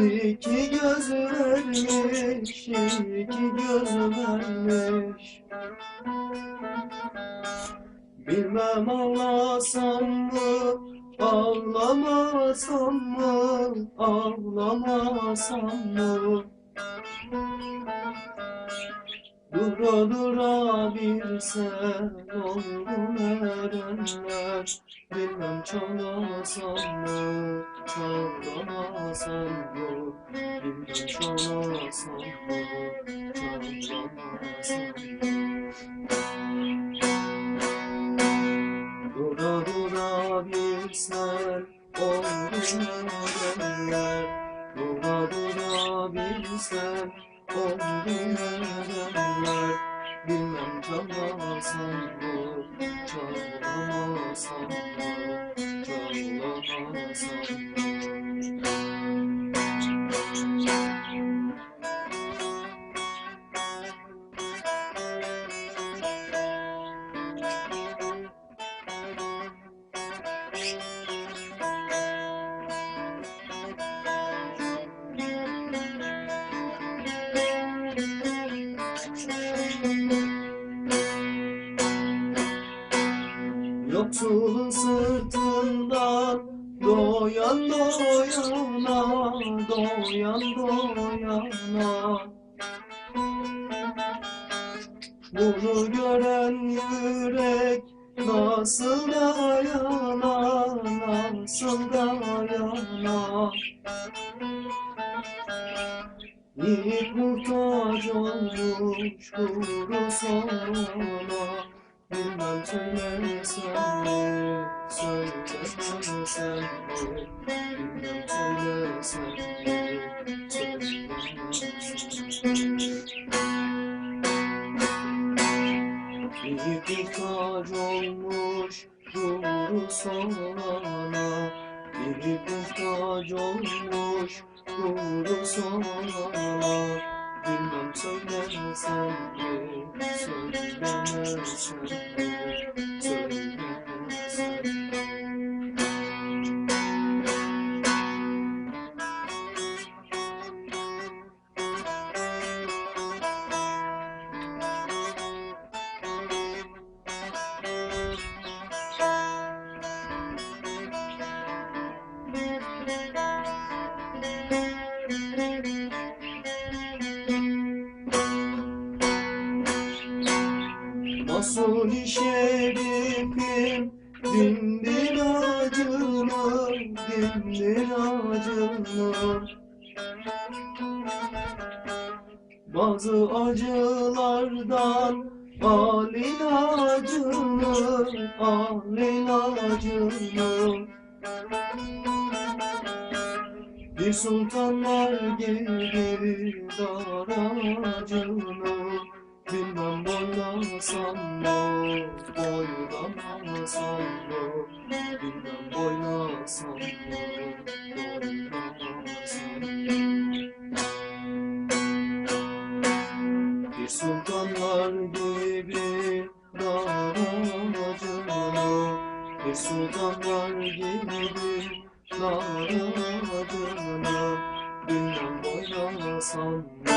İki göz vermiş, iki göz vermiş. Bilmem ağlasam mı, ağlamasam mı, ağlamasam mı? Dura dura bir sen oldun erenler Bilmem çalasam mı, çalamasam mı Bilmem çalasam mı, çalamasam mı Dura dura bir sen oldun erenler Dura dura bir sen oldun erenler Yoksulun sırtından doyan doyana, doyan doyana Bunu gören yürek nasıl dayana, nasıl dayana Yiğit muhtaç olmuş kuru sana. Bilmem söylesem mi, söylemesem Yiğit muhtaç olmuş kuru sana Yiğit muhtaç olmuş kuru sana Bilmem söylemesem mi, söylemesem mi, şerifim dindir acını, dindir acını Bazı acılardan al ilacını, al ilacını Bir sultanlar gibi dar acını Bilmem boylasam mı, boylamasam mı Bilmem boylasam mı, boylamasam mı Bir sultanlar gibi dar acını Bir sultanlar gibi dar acını Bilmem boylasam mı,